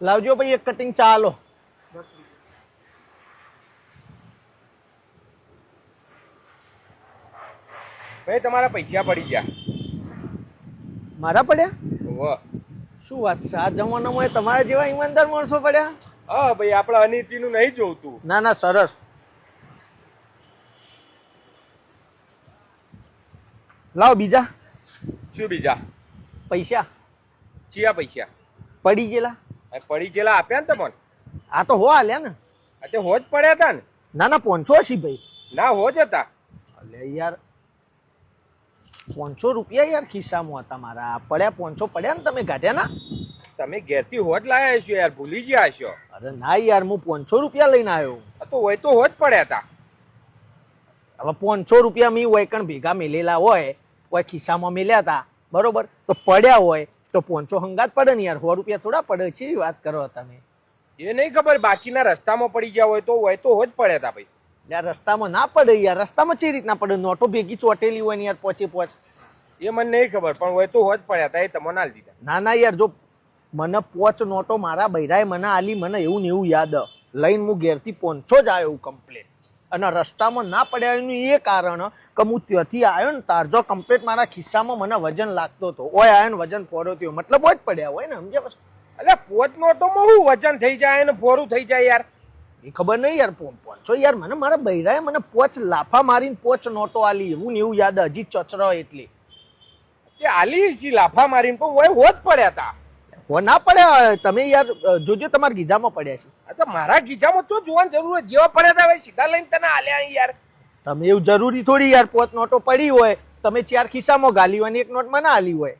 લાવજો ભાઈ એક કટિંગ ચાલો. ભાઈ તમારા પૈસા પડી ગયા. મારા પડ્યા? વાહ શું વાત છે? આ જમાનામાં તમારા જેવા ઈમાનદાર માણસો પડ્યા? હા ભાઈ આપણા અનિતિનું નહીં જોતું ના ના સરસ. લાવ બીજા. શું બીજા? પૈસા. ચિયા પૈસા. પડી ગયેલા. પડી જેલા આપ્યા ને તમને? આ તો હો આલ્યા ને. આ તે હોજ પડ્યા હતા ને? ના ના પોનસો હશી ભાઈ. ના હોજ હતા. અલે યાર પોનસો રૂપિયા યાર ખિસ્સામાં હતા મારા. પડ્યા પોનસો પડ્યા ને તમે કાઢ્યા ના તમે ઘેરથી હોજ લાયા છો યાર ભૂલી ગયા છો અરે ના યાર હું પોનસો રૂપિયા લઈને આવ્યો તો હોય તો હોજ પડ્યા હતા. હવે પોનસો રૂપિયા મી વૈકણ ભેગા મેલેલા હોય કોઈ ખિસ્સામાં મેલ્યા હતા બરોબર? તો પડ્યા હોય તો પોનસો હંગાત પડે ને યાર સો રૂપિયા થોડા પડે છે એ વાત કરો તમે. એ નહીં ખબર બાકીના રસ્તામાં પડી ગયા હોય તો હોય તો હોજ પડે તા ભાઈ. યાર રસ્તામાં ના પડે યાર રસ્તામાં ચી રીતના પડે? નોટો ભેગી ચોટેલી હોય ને યાર પોચે પોચ. એ મને નહીં ખબર પણ હોય તો હોજ પડ્યા હતા એ તમને ના દીધા ના ના યાર જો મને પોચ નોટો મારા બૈરાએ મને આલી મને એવું ને એવું યાદ. લઈને હું ઘેરથી પહોંચો જ આવ્યો કમ્પ્લેટ અને રસ્તામાં ના પડ્યાનું એ કારણ કે હું ત્યાંથી આવ્યો ને તારજો કમ્પ્લેટ મારા ખિસ્સામાં મને વજન લાગતો હતો. ઓય આવ્યો ને વજન ફોરો થયો મતલબ જ પડ્યા હોય ને સમજે બસ એટલે પોતનો તો હું વજન થઈ જાય ને ફોરું થઈ જાય યાર. એ ખબર નહીં યાર પો- પોંચો યાર મને મારા બૈરાએ મને પોચ લાફા મારીને પોચ નોટો આલી એવું ને એવું યાદ હજી ચચરો એટલી. તે આલી સી લાફા મારીને પણ હોય હોત પડ્યા હતા હો ના પડે તમે યાર જોજો તમારા ગીજામાં પડ્યા છે. તો મારા ગીજામાં શું જોવાની જરૂર હોય? જેવા પડ્યા હતા હવે સીધા લઈને તને આલ્યા યાર. તમે એવું જરૂરી થોડી યાર પોત નોટો પડી હોય. તમે ચાર ખિસ્સામાં ગાલી હોય ને એક નોટ મને આલી હોય.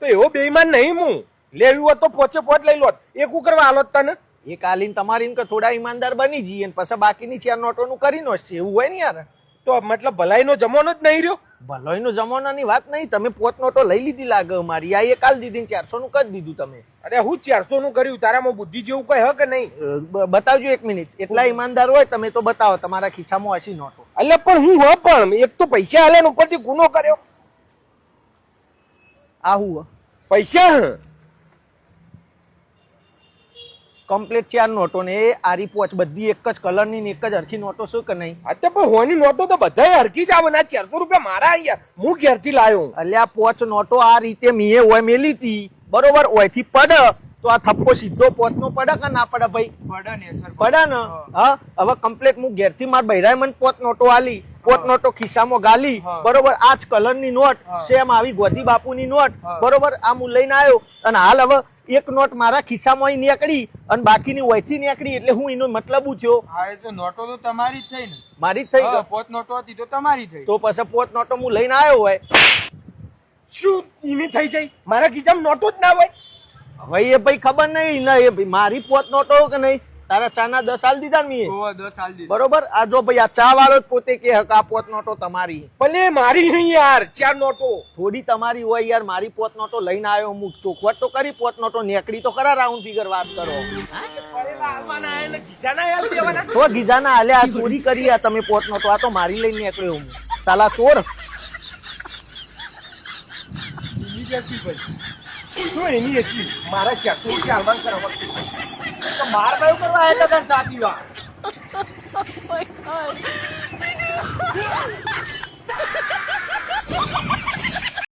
તો એવો બેઈમાન નહીં હું. લેવી હોત તો પોચે પોચ લઈ લોત એક કરવા હાલોત તને. એક આલીને તમારી કે થોડા ઈમાનદાર બની જઈએ ને પછી બાકીની ચાર નોટોનું કરી નો એવું હોય ને યાર? તો મતલબ ભલાઈનો જમાનો જ નહીં રહ્યો? ભલોઈનો જમાનાની વાત નહીં તમે પોત નોટો લઈ લીધી લાગે મારી આ એ કાલ દીધી ને ચારસો નું કરી દીધું તમે. અરે હું ચારસો નું કર્યું? તારામાં બુદ્ધિ જેવું કઈ હ કે નહીં બતાવજો એક મિનિટ. એટલા ઈમાનદાર હોય તમે તો બતાવો તમારા ખિસ્સામાં હશી નોટો. એટલે પણ હું હો પણ એક તો પૈસા હાલે ને ઉપરથી ગુનો કર્યો. આ હું. પૈસા હ. કમ્પ્લીટ ચાર નોટો ને એ આરી પોચ બધી એક જ કલરની ને એક જ હરખી નોટો શું કે નહીં? અત્યારે પણ હોની નોટો તો બધાય હરખી જ આવે ને ચારસો રૂપિયા મારા અહીંયા હું ઘેરથી લાયો અલ્યા પોચ નોટો આ રીતે મીએ હોય મેલી હતી બરોબર ઓયથી પડે. તો આ થપ્પો સીધો પોચ નો પડે કે ના પડે ભાઈ? પડે ને સર પડે. ને? હા. હવે કમ્પ્લીટ હું ઘેરથી માર બૈરાય મને પોત નોટો આલી. પોત નોટો ખિસ્સામાં ગાલી. બરોબર આ જ કલરની નોટ. સેમ આવી ગોધી બાપુની નોટ બરોબર આ હું લઈને આવ્યો. અને હાલ હવે એક નોટ મારા ખિસ્સામાં અહીં નીકળી. અને બાકીની વયથી નીકળી એટલે હું એનો મતલબ ઉઠ્યો હા એ તો નોટો તો તમારી જ થઈ ને. મારી જ થઈ પોત નોટો હતી તો તમારી થઈ. તો પછી પોત નોટો હું લઈને આવ્યો હોય. શું એની થઈ જાય? મારા ખિસ્સામાં નોટો જ ના હોય? હવે એ ભાઈ ખબર નહીં ને એ ભાઈ મારી પોત નોટો કે નહીં? તારા ચાના દસ હાલ દીધા ને દસ સાલ દીધા. બરોબર? આ જો ભાઈ આ ચા વાળો જ પોતે કે હક આ પોત નોટો તમારી. ભલે મારી નહીં યાર ચાર નોટો. થોડી તમારી હોય યાર મારી પોત નોટો લઈને આવ્યો હું ચોખવટ તો કરી પોત નોટો નેકડી તો ખરા રાઉન્ડ ફિગર વાત કરો. તો ગીજાના હાલે આ ચોરી કરી આ તમે પોત નોટો આ તો મારી લઈને નીકળ્યો હું. સાલા ચોર. શું એની મારા ચાકુ રૂપિયા કરવા તો માર કયો કરવા આવ્યા હતા સાચી વાત?